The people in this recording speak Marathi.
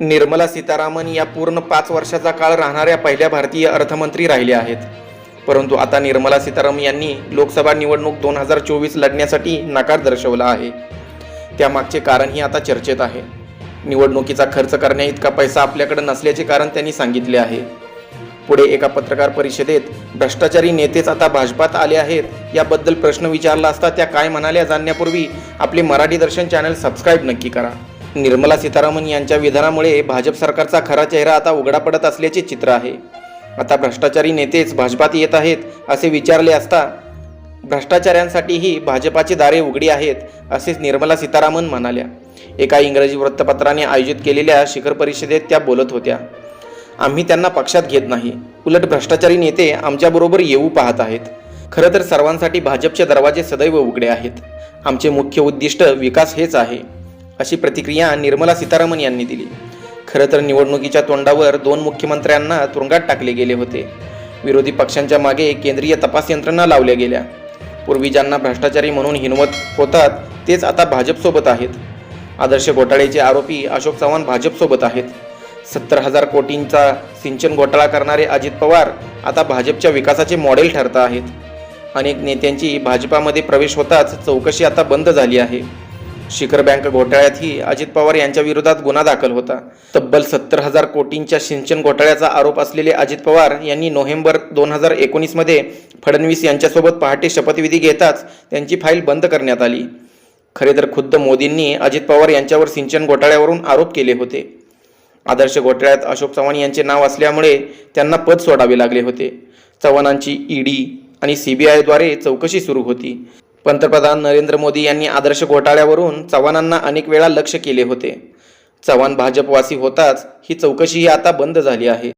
निर्मला सीतारामन या पूर्ण पाच वर्षाचा काळ राहणाऱ्या पहिल्या भारतीय अर्थमंत्री राहिल्या आहेत. परंतु आता निर्मला सीतारामन यांनी लोकसभा निवडणूक दोन हजार चोवीस लढण्यासाठी नकार दर्शवला आहे. त्यामागचे कारणही आता चर्चेत आहे. निवडणुकीचा खर्च करण्या इतका पैसा आपल्याकडे नसल्याचे कारण त्यांनी सांगितले आहे. पुढे एका पत्रकार परिषदेत भ्रष्टाचारी नेतेच आता भाजपात आले आहेत याबद्दल प्रश्न विचारला असता त्या काय म्हणाल्या जाणण्यापूर्वी आपले मराठी दर्शन चॅनल सबस्क्राईब नक्की करा. निर्मला सीतारामन यांच्या विधानामुळे भाजप सरकारचा खरा चेहरा आता उघडा पडत असल्याचे चित्र आहे. आता भ्रष्टाचारी नेतेच भाजपात येत आहेत असे विचारले असता भ्रष्टाचाऱ्यांसाठीही भाजपाची दारे उघडी आहेत असेच निर्मला सीतारामन म्हणाल्या. एका इंग्रजी वृत्तपत्राने आयोजित केलेल्या शिखर परिषदेत त्या बोलत होत्या. आम्ही त्यांना पक्षात घेत नाही. उलट भ्रष्टाचारी नेते आमच्याबरोबर येऊ पाहत आहेत. खरं तर सर्वांसाठी भाजपचे दरवाजे सदैव उघडे आहेत. आमचे मुख्य उद्दिष्ट विकास हेच आहे. अशी प्रतिक्रिया निर्मला सीतारामन यांनी दिली. खरं तर निवडणुकीच्या तोंडावर दोन मुख्यमंत्र्यांना तुरुंगात टाकले गेले होते. विरोधी पक्षांच्या मागे केंद्रीय तपास यंत्रणा लावल्या गेल्या. पूर्वी ज्यांना भ्रष्टाचारी म्हणून हिनवत होतात तेच आता भाजपसोबत आहेत. आदर्श घोटाळ्याचे आरोपी अशोक चव्हाण भाजपसोबत आहेत. सत्तर हजार कोटींचा सिंचन घोटाळा करणारे अजित पवार आता भाजपच्या विकासाचे मॉडेल ठरत आहेत. अनेक नेत्यांची भाजपामध्ये प्रवेश होताच चौकशी आता बंद झाली आहे. शिखर बँक घोटाळ्यातही अजित पवार यांच्या विरोधात गुन्हा दाखल होता. तब्बल सत्तर हजार कोटींच्या सिंचन घोटाळ्याचा आरोप असलेले अजित पवार यांनी नोव्हेंबर दोन हजार एकोणीसमध्ये फडणवीस यांच्यासोबत पहाटे शपथविधी घेताच त्यांची फाईल बंद करण्यात आली. खरे तर खुद्द मोदींनी अजित पवार यांच्यावर सिंचन घोटाळ्यावरून आरोप केले होते. आदर्श घोटाळ्यात अशोक चव्हाण यांचे नाव असल्यामुळे त्यांना पद सोडावे लागले होते. चव्हाणांची ईडी आणि सीबीआयद्वारे चौकशी सुरू होती. पंतप्रधान नरेंद्र मोदी यांनी आदर्श घोटाळ्यावरून चव्हाणांना अनेक वेळा लक्ष केले होते. चव्हाण भाजपवासी होताच ही चौकशीही आता बंद झाली आहे.